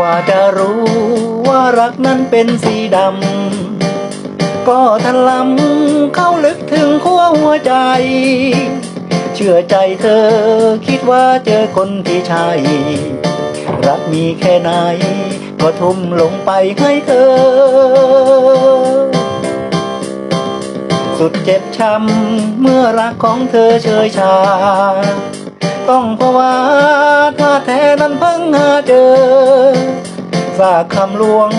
ว่าจะรู้ว่ารักนั้นเป็นสีดำ ก็ถลำเข้าลึกถึงขั้วหัวใจ เชื่อใจเธอคิดว่าเจอคนที่ใช่ รักมีแค่ไหน ก็ทุ่มลงไปให้เธอ สุดเจ็บช้ำเมื่อรักของเธอเชยชา ต้องภาวะถ้าแท้นั้นเพิ่งหาเจอฝากคำลวง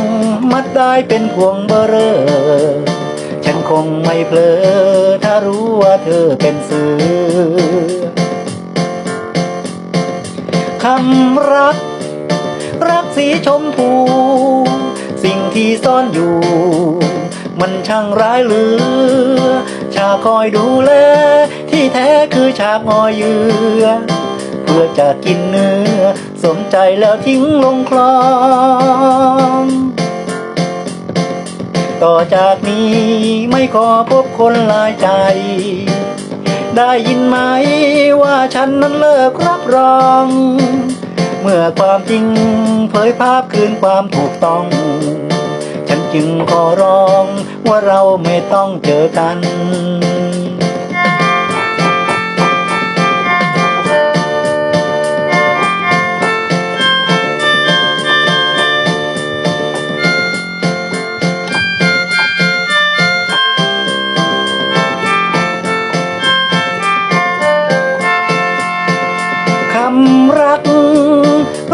มัดได้เป็นพวงเบอเรอ ฉันคงไม่เพลอ ถ้ารู้ว่าเธอเป็นเสือคำรัก รักสีชมพู สิ่งที่ซ่อนอยู่ มันช่างร้ายเหลือ ชาคอยดูแล ที่แท้คือชาคอยเยือ พื่อจะกินเนื้อสนใจแล้วทิ้งลงคลองต่อจากนี้ไม่ขอพบคนหลายใจ ได้ยินไหมว่าฉันนั้นเลิกรับรอง เมื่อความจริงเผยภาพคืนความถูกต้อง ฉันจึงขอร้องว่าเราไม่ต้องเจอกันำรัก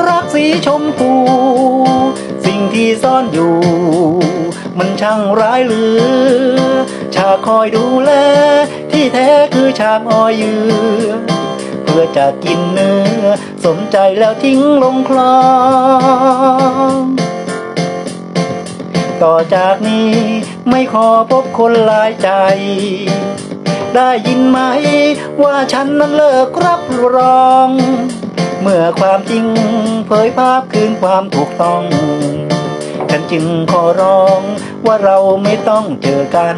รักสีชมพู สิ่งที่ซ่อนอยู่ มันช่างร้ายเหลือ ชาคอยดูแล ที่แท้คือชามอ้อยเยือเพื่อจะกินเนื้อสนใจแล้วทิ้งลงคลองต่อจากนี้ไม่ขอพบคนหลายใจ ได้ยินไหม ว่าฉันนั้นเลิกรับรอง เมื่อความจริงเผยภาพคืนความถูกต้อง ฉันจึงขอร้องว่าเราไม่ต้องเจอกัน